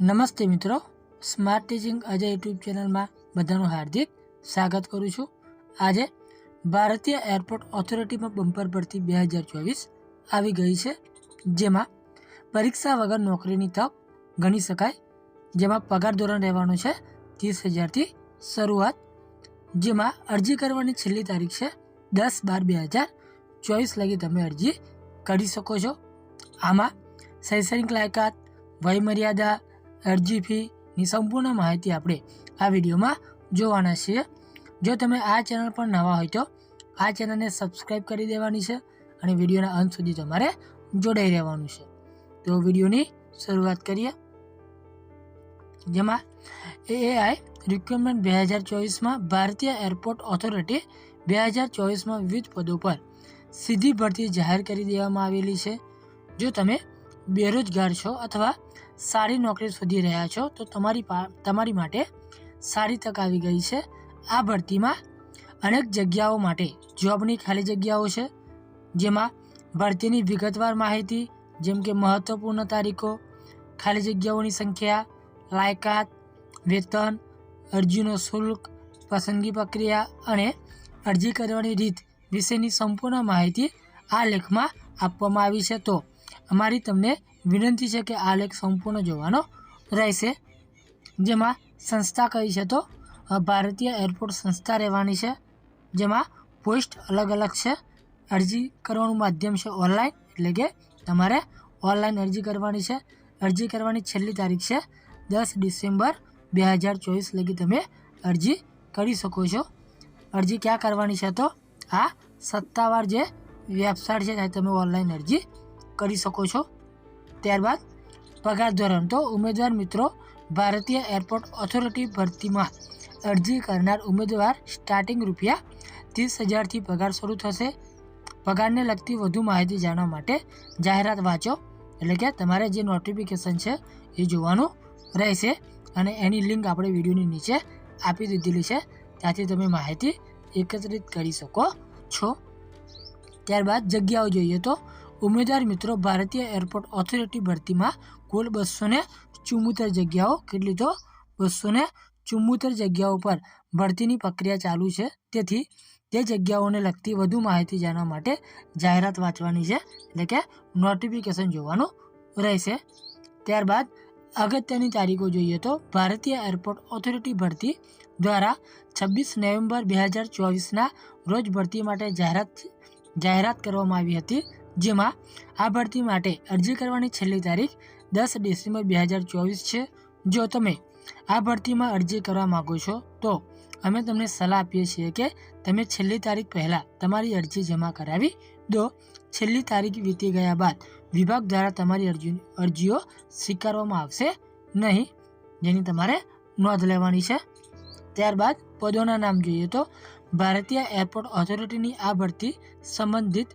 નમસ્તે મિત્રો. Smart teaching Ajay YouTube ચેનલમાં બધાનું હાર્દિક સ્વાગત કરું છું. આજે ભારતીય એરપોર્ટ ઓથોરિટીમાં બમ્પર ભરતી બે હજાર ચોવીસ આવી ગઈ છે. જેમાં પરીક્ષા વગર નોકરીની તક ગણી શકાય. જેમાં પગાર ધોરણ રહેવાનું છે ત્રીસ હજારથી શરૂઆત. જેમાં અરજી કરવાની છેલ્લી તારીખ છે દસ બાર બે હજાર ચોવીસ લગી તમે અરજી કરી શકો છો. આમાં શૈક્ષણિક લાયકાત, વયમર્યાદા અરજી ફીની સંપૂર્ણ માહિતી આપણે આ વિડીયોમાં જોવાના છીએ. જો તમે આ ચેનલ પર નવા હોય તો આ ચેનલને સબસ્ક્રાઈબ કરી દેવાની છે અને વિડીયોના અંત સુધી તમારે જોડાઈ રહેવાનું છે. તો વિડીયોની શરૂઆત કરીએ. જેમાં એઆઈ રિક્રુટમેન્ટ બે હજાર ચોવીસમાં ભારતીય એરપોર્ટ ઓથોરિટી બે હજાર ચોવીસમાં વિવિધ પદો પર સીધી ભરતી જાહેર કરી દેવામાં આવેલી છે. જો તમે બેરોજગાર છો અથવા સારી નોકરી શોધી રહ્યા છો, તો તમારી તમારી માટે સારી તક આવી ગઈ છે આ ભરતીમાં અનેક જગ્યાઓ માટે. જોબની ખાલી જગ્યાઓ છે, જેમાં ભરતીની વિગતવાર માહિતી, જેમ કે મહત્વપૂર્ણ તારીખો, ખાલી જગ્યાઓની સંખ્યા, લાયકાત, વેતન, અરજીનો શુલ્ક, પસંદગી પ્રક્રિયા અને અરજી કરવાની રીત વિશેની સંપૂર્ણ માહિતી આ લેખમાં આપવામાં આવી છે. તો અમારી તમને વિનંતી છે કે આ લેખ સંપૂર્ણ જોવાનો રહેશે. જેમાં સંસ્થા કઈ છે તો ભારતીય એરપોર્ટ સંસ્થા રહેવાની છે. જેમાં પોસ્ટ અલગ અલગ છે. અરજી કરવાનું માધ્યમ છે ઓનલાઈન, એટલે કે તમારે ઓનલાઈન અરજી કરવાની છે. અરજી કરવાની છેલ્લી તારીખ છે દસ ડિસેમ્બર બે હજાર ચોવીસ લગી તમે અરજી કરી શકો છો. અરજી ક્યાં કરવાની છે તો, આ સત્તાવાર જે વેબસાઇટ છે, ત્યાં તમે ઓનલાઈન અરજી કરી શકો છો. ત્યારબાદ પગાર ધોરણ. તો ઉમેદવાર મિત્રો, ભારતીય એરપોર્ટ ઓથોરિટી ભરતીમાં અરજી કરનાર ઉમેદવાર સ્ટાર્ટિંગ રૂપિયા ત્રીસ હજારથી પગાર શરૂ થશે. પગારને લગતી વધુ માહિતી જાણવા માટે જાહેરાત વાંચો. એટલે કે તમારે જે નોટિફિકેશન છે એ જોવાનું રહેશે અને એની લિંક આપણે વિડીયોની નીચે આપી દીધેલી છે. ત્યાંથી તમે માહિતી એકત્રિત કરી શકો છો. ત્યારબાદ જગ્યાઓ જોઈએ તો ઉમેદવાર મિત્રો, ભારતીય એરપોર્ટ ઓથોરિટી ભરતીમાં કુલ બસો ને ચુમ્મોતેર જગ્યાઓ, કેટલી તો બસો ને ચુમ્મોતેર જગ્યાઓ પર ભરતીની પ્રક્રિયા ચાલુ છે. તેથી તે જગ્યાઓને લગતી વધુ માહિતી જાણવા માટે જાહેરાત વાંચવાની છે, એટલે કે નોટિફિકેશન જોવાનું રહેશે. ત્યારબાદ અગત્યની તારીખો જોઈએ તો ભારતીય એરપોર્ટ ઓથોરિટી ભરતી દ્વારા છવ્વીસ નવેમ્બર બે હજાર ચોવીસના રોજ ભરતી માટે જાહેરાત જાહેરાત કરવામાં આવી હતી. જેમાં આ ભરતી માટે અરજી કરવાની છેલ્લી તારીખ દસ ડિસેમ્બર બે હજાર ચોવીસ છે. જો તમે આ ભરતીમાં અરજી કરવા માગો છો, તો અમે તમને સલાહ આપીએ છીએ કે તમે છેલ્લી તારીખ પહેલાં તમારી અરજી જમા કરાવી દો. છેલ્લી તારીખ વીતી ગયા બાદ વિભાગ દ્વારા તમારી અરજી, અરજીઓ સ્વીકારવામાં આવશે નહીં, જેની તમારે નોંધ લેવાની છે. ત્યારબાદ પદોના નામ જોઈએ તો ભારતીય એરપોર્ટ ઓથોરિટીની આ ભરતી સંબંધિત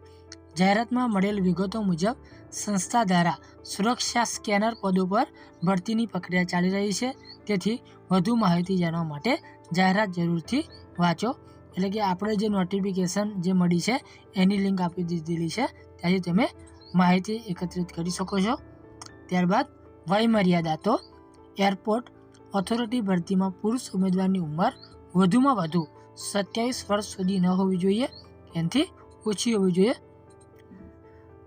જાહેરાતમાં મળેલ વિગતો મુજબ, સંસ્થા દ્વારા સુરક્ષા સ્કેનર પદો પર ભરતીની પ્રક્રિયા ચાલી રહી છે. તેથી વધુ માહિતી જાણવા માટે જાહેરાત જરૂરથી વાંચો. એટલે કે આપણે જે નોટિફિકેશન જે મળી છે, એની લિંક આપી દીધેલી છે, ત્યાંથી તમે માહિતી એકત્રિત કરી શકો છો. ત્યારબાદ વય મર્યાદા તો એરપોર્ટ ઓથોરિટી ભરતીમાં પુરુષ ઉમેદવારની ઉંમર વધુમાં વધુ સત્યાવીસ વર્ષ સુધી ન હોવી જોઈએ. એનાથી ઓછી હોવી જોઈએ.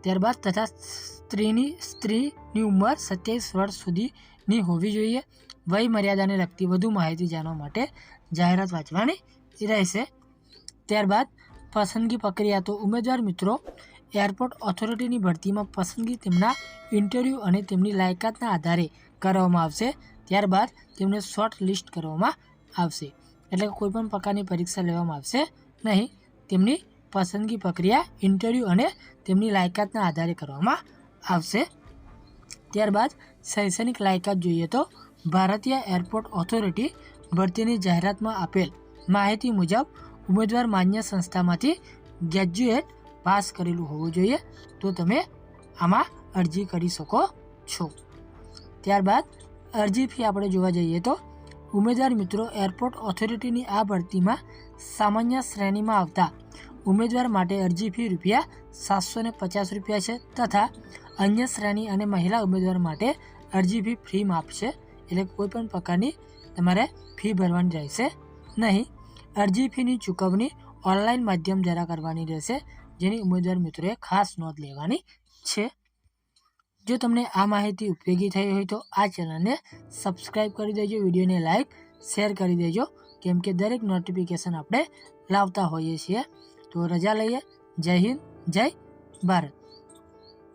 ત્યારબાદ તથા સ્ત્રીની સ્ત્રીની ઉંમર સત્યાવીસ વર્ષ સુધીની હોવી જોઈએ. વય મર્યાદાને લગતી વધુ માહિતી જાણવા માટે જાહેરાત વાંચવાની રહેશે. ત્યારબાદ પસંદગી પ્રક્રિયા. તો ઉમેદવાર મિત્રો, એરપોર્ટ ઓથોરિટીની ભરતીમાં પસંદગી તેમના ઇન્ટરવ્યૂ અને તેમની લાયકાતના આધારે કરવામાં આવશે. ત્યારબાદ તેમને શોર્ટ લિસ્ટ કરવામાં આવશે. એટલે કોઈપણ પ્રકારની પરીક્ષા લેવામાં આવશે નહીં. તેમની પસંદગી પ્રક્રિયા ઇન્ટરવ્યૂ અને તેમની લાયકાતના આધારે કરવામાં આવશે. ત્યારબાદ શૈક્ષણિક લાયકાત જોઈએ તો ભારતીય એરપોર્ટ ઓથોરિટી ભરતીની જાહેરાતમાં આપેલ માહિતી મુજબ ઉમેદવાર માન્ય સંસ્થામાંથી ગ્રેજ્યુએટ પાસ કરેલું હોવું જોઈએ તો તમે આમાં અરજી કરી શકો છો. ત્યારબાદ અરજી ફી આપણે જોવા જઈએ તો ઉમેદવાર મિત્રો એરપોર્ટ ઓથોરિટીની આ ભરતીમાં સામાન્ય શ્રેણીમાં આવતા ઉમેદવાર માટે અરજી ફી રૂપિયા સાતસો ને પચાસ રૂપિયા છે તથા અન્ય શ્રેણી અને મહિલા ઉમેદવાર માટે અરજી ફી ફ્રી માફ છે. એટલે કોઈ પણ પ્રકારની તમારે ફી ભરવાની રહેશે નહીં. અરજી ફીની ચૂકવણી ઓનલાઈન માધ્યમ દ્વારા કરવાની રહેશે, જેની ઉમેદવાર મિત્રોએ ખાસ નોંધ લેવાની છે. જો તમને આ માહિતી ઉપયોગી થઈ હોય તો આ ચેનલને સબસ્ક્રાઈબ કરી દેજો, વિડીયોને લાઈક, શેર કરી દેજો, કેમ કે દરેક નોટિફિકેશન આપણે લાવતા હોઈએ છીએ. તો રજા લઈએ. જય હિન્દ જય ભારત.